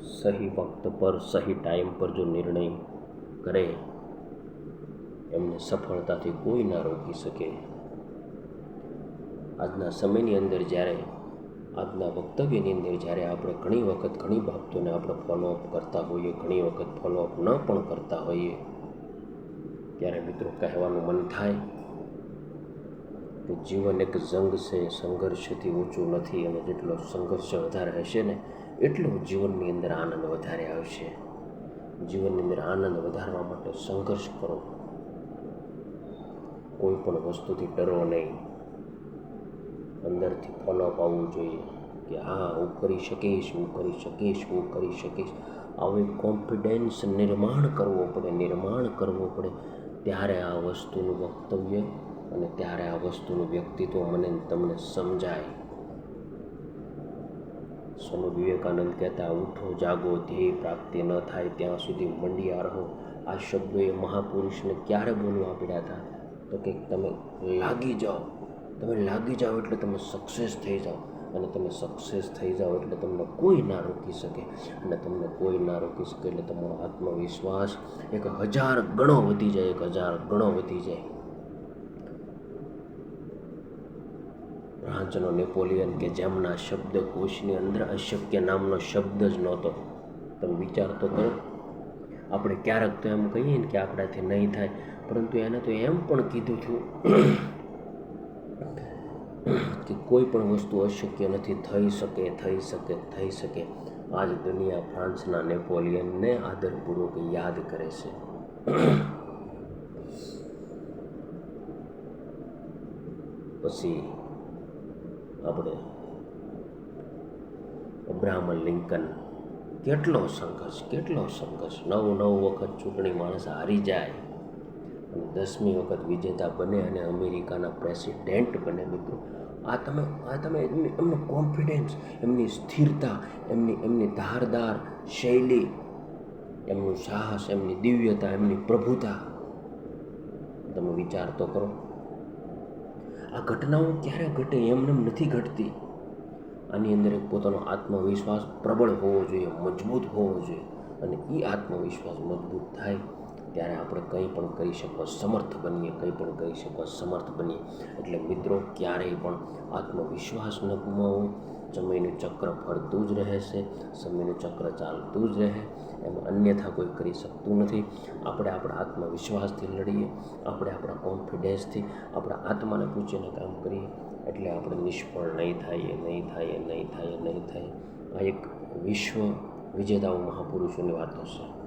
સહી વક્ત પર સહી ટાઈમ પર જો નિર્ણય કરે એમને સફળતાથી કોઈ ના રોકી શકે. આજના સમયની અંદર જ્યારે, આજના વક્તવ્યની અંદર જ્યારે આપણે ઘણી વખત ઘણી બાબતોને આપણે ફોલોઅપ કરતા હોઈએ, ઘણી વખત ફોલોઅપ ન પણ કરતા હોઈએ, ત્યારે મિત્રો કહેવાનું મન થાય કે જીવન એક જંગ છે, સંઘર્ષથી ઊંચું નથી અને જેટલો સંઘર્ષ વધારે હશે ને એટલો જીવનની અંદર આનંદ વધારે આવશે. જીવનની અંદર આનંદ વધારવા માટે સંઘર્ષ કરો. કોઈ પણ વસ્તુથી ડરો નહીં. અંદરથી ફોલોઅપ આવવું જોઈએ કે હા, હું કરી શકીશ, હું કરી શકીશ, હું કરી શકીશ. આવું કોન્ફિડન્સ નિર્માણ કરવો પડે, નિર્માણ કરવું પડે. ત્યારે આ વસ્તુનું વક્તવ્ય અને ત્યારે આ વસ્તુનું વ્યક્તિત્વ મને તમને સમજાય. સ્વામી વિવેકાનંદ કહેતા, ઉઠો, જાગો, ધ્યેય પ્રાપ્તિ ન થાય ત્યાં સુધી મંડિયા રહો. આ શબ્દો એ મહાપુરુષને ક્યારે બોલવા પડ્યા હતા? તો કે તમે લાગી જાઓ. તમે લાગી જાઓ એટલે તમે સક્સેસ થઈ જાઓ. અને તમે સક્સેસ થઈ જાઓ એટલે તમને કોઈ ના રોકી શકે. અને તમને કોઈ ના રોકી શકે એટલે તમારો આત્મવિશ્વાસ એક હજાર ગણો વધી જાય, એક હજાર ગણો વધી જાય. ફ્રાન્સનો નેપોલિયન કે જેમના શબ્દકોશની અંદર અશક્ય નામનો શબ્દ જ નહોતો. તમે વિચાર તો કરો. આપણે ક્યારેક તો એમ કહીએ ને કે આપણાથી નહીં થાય, પરંતુ એને તો એમ પણ કીધું છું કે કોઈ પણ વસ્તુ અશક્ય નથી, થઈ શકે થઈ શકે થઈ શકે. આજ દુનિયા ફ્રાન્સના નેપોલિયનને આદરપૂર્વક યાદ કરે છે. પછી આપણે અબ્રાહમ લિંકન કેટલો સંઘર્ષ કેટલો સંઘર્ષ. નવ નવ વખત ચૂંટણી માણસ હારી જાય અને દસમી વખત વિજેતા બને અને અમેરિકાના પ્રેસિડેન્ટ બને મિત્રો. આ તમે આ તમે એમની, એમનો કોન્ફિડન્સ, એમની સ્થિરતા, એમની એમની ધારદાર શૈલી, એમનું સાહસ, એમની દિવ્યતા, એમની પ્રભુતા તમે વિચાર તો કરો. આ ઘટનાઓ ક્યારે ઘટે એમને નથી ઘટતી. આની અંદર એક પોતાનો આત્મવિશ્વાસ પ્રબળ હોવો જોઈએ, મજબૂત હોવો જોઈએ અને એ આત્મવિશ્વાસ મજબૂત થાય ત્યારે આપણે કંઈ પણ કરી શકવા સમર્થ બનીએ, કંઈ પણ કરી શકવા સમર્થ બનીએ. એટલે મિત્રો, ક્યારેય પણ આત્મવિશ્વાસ ન ગુમાવો. સમયનું ચક્ર ફરતું જ રહેશે સમયનું ચક્ર ચાલતું જ રહે, એમાં અન્યથા કોઈ કરી શકતું નથી. આપણે આપણા આત્મવિશ્વાસથી લડીએ, આપણે આપણા કોન્ફિડન્સથી આપણા આત્માને પૂછીને કામ કરીએ, એટલે આપણે નિષ્ફળ નહીં થાય નહીં થાય નહીં થાય નહીં થાય. આ એક વિશ્વ વિજેતાઓ મહાપુરુષોની વાતો છે.